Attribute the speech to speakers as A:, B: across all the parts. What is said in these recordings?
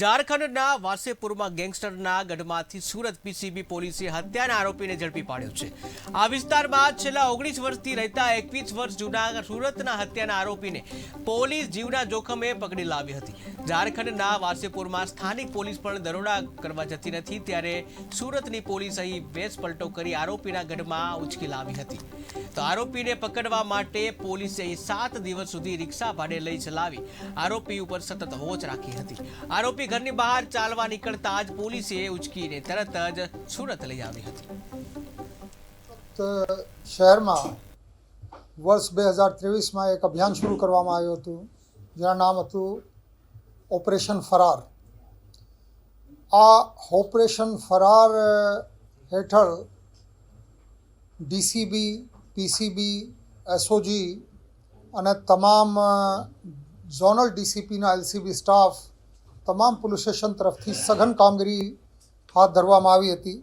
A: ઝારખંડના વાસેપુરમાં ગેંગસ્ટરના ગઢમાંથી સુરત પીસીબી પોલીસે હત્યાના આરોપીને ઝડપી પાડ્યો છે. આ વિસ્તારમાં છેલ્લા ઓગણીસ વર્ષથી રહેતા એકવીસ વર્ષ જૂના સુરતના હત્યાના આરોપીને પોલીસ જીવના જોખમે પકડી લાવી હતી. ઝારખંડના વાસેપુરમાં સ્થાનિક પોલીસ પણ દરોડા કરવા જતી નથી, ત્યારે સુરતની પોલીસ અહીં વેશ પલટો કરી આરોપીના ગઢમાં ઉચકી લાવી હતી. તો આરોપીને પકડવા માટે પોલીસે સાત દિવસ સુધી રિક્ષા ભાડે લઈ ચલાવી આરોપી ઉપર સતત વોચ રાખી હતી. આરોપી ઘરની બહાર ચાલવા નીકળતા જ પોલીસે ઉચકીને તરત જ સુરત લઈ આવી હતી.
B: શહેરમાં વર્ષ બે હજાર ત્રેવીસમાં એક અભિયાન શરૂ કરવામાં આવ્યું હતું, જેનું નામ હતું ઓપરેશન ફરાર. આ ઓપરેશન ફરાર હેઠળ ડીસીબી, પીસીબી, એસઓજી અને તમામ ઝોનલ ડીસીપીના એલસીબી સ્ટાફ તમામ પોલીસ સ્ટેશન તરફથી સઘન કામગીરી હાથ ધરવામાં આવી હતી,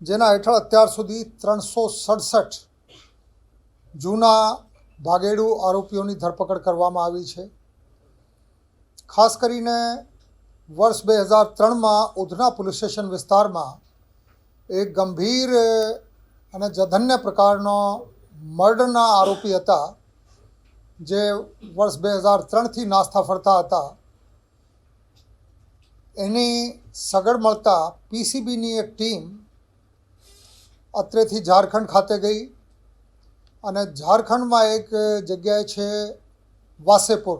B: જેના હેઠળ અત્યાર સુધી ત્રણસો સડસઠ જૂના ભાગેડુ આરોપીઓની ધરપકડ કરવામાં આવી છે. ખાસ કરીને વર્ષ બે હજાર ત્રણમાં ઉધના પોલીસ સ્ટેશન વિસ્તારમાં એક ગંભીર અને જધન્ય પ્રકારનો મર્ડરના આરોપી હતા, જે વર્ષ બે હજાર ત્રણથી નાસ્તા ફરતા હતા. એની સગડ મળતા પીસીબીની એક ટીમ અત્રેથી ઝારખંડ ખાતે ગઈ અને ઝારખંડમાં એક જગ્યાએ છે વાસેપુર.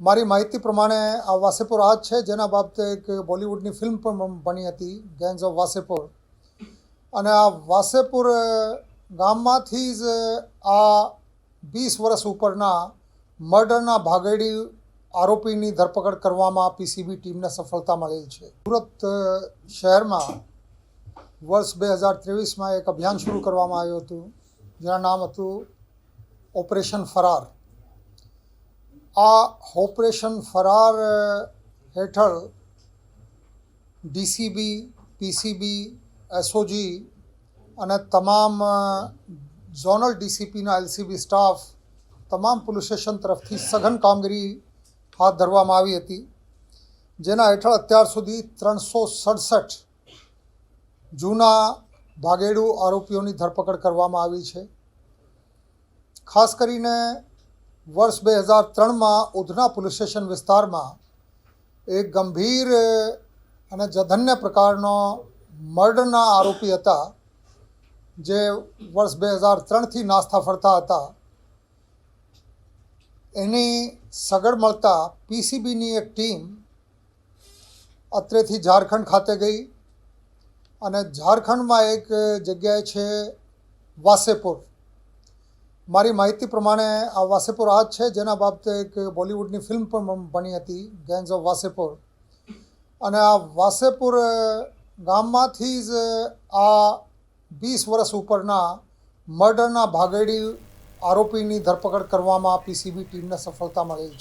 B: મારી માહિતી પ્રમાણે આ વાસેપુર આ જ છે જેના બાબતે એક બોલિવૂડની ફિલ્મ પણ બની હતી ગેંગ્સ ઓફ વાસેપુર અને આ વાસેપુર ગામમાંથી જ આ વીસ વર્ષ ઉપરના મર્ડરના ભાગેડી આરોપીની ધરપકડ કરવામાં પીસીબી ટીમને સફળતા મળેલ છે. સુરત શહેરમાં વર્ષ બે હજાર ત્રેવીસમાં એક અભિયાન શરૂ કરવામાં આવ્યું હતું. જેના નામ હતું ઓપરેશન ફરાર. આ ઓપરેશન ફરાર હેઠળ ડીસીબી, પીસીબી, એસઓજી અને તમામ ઝોનલ ડીસીપીના એલસીબી સ્ટાફ, તમામ પોલીસ સ્ટેશન તરફથી સઘન કામગીરી હાથ ધરવામાં આવી હતી, જેના હેઠળ અત્યાર સુધી ત્રણસો સડસઠ જૂના ભાગેડુ આરોપીઓની ધરપકડ કરવામાં આવી છે. ખાસ કરીને વર્ષ બે હજાર ત્રણમાં ઉધના પોલીસ સ્ટેશન વિસ્તારમાં એક ગંભીર અને જધન્ય પ્રકારનો મર્ડરના આરોપી હતા, જે વર્ષ બે હજાર ત્રણથી નાસ્તા ફરતા હતા. એની સગડ મળતા પીસીબીની એક ટીમ અત્રેથી ઝારખંડ ખાતે ગઈ અને ઝારખંડમાં એક જગ્યાએ છે વાસેપુર. મારી માહિતી પ્રમાણે આ વાસેપુર આ જ છે જેના બાબતે એક બોલિવૂડની ફિલ્મ પણ બની હતી ગેંગ્સ ઓફ વાસેપુર અને આ વાસેપુર ગામમાંથી જ આ વીસ વર્ષ ઉપરના મર્ડરના ભાગેડી આરોપીની ધરપકડ કરવામાં પીસીબી ટીમને સફળતા મળેલ છે.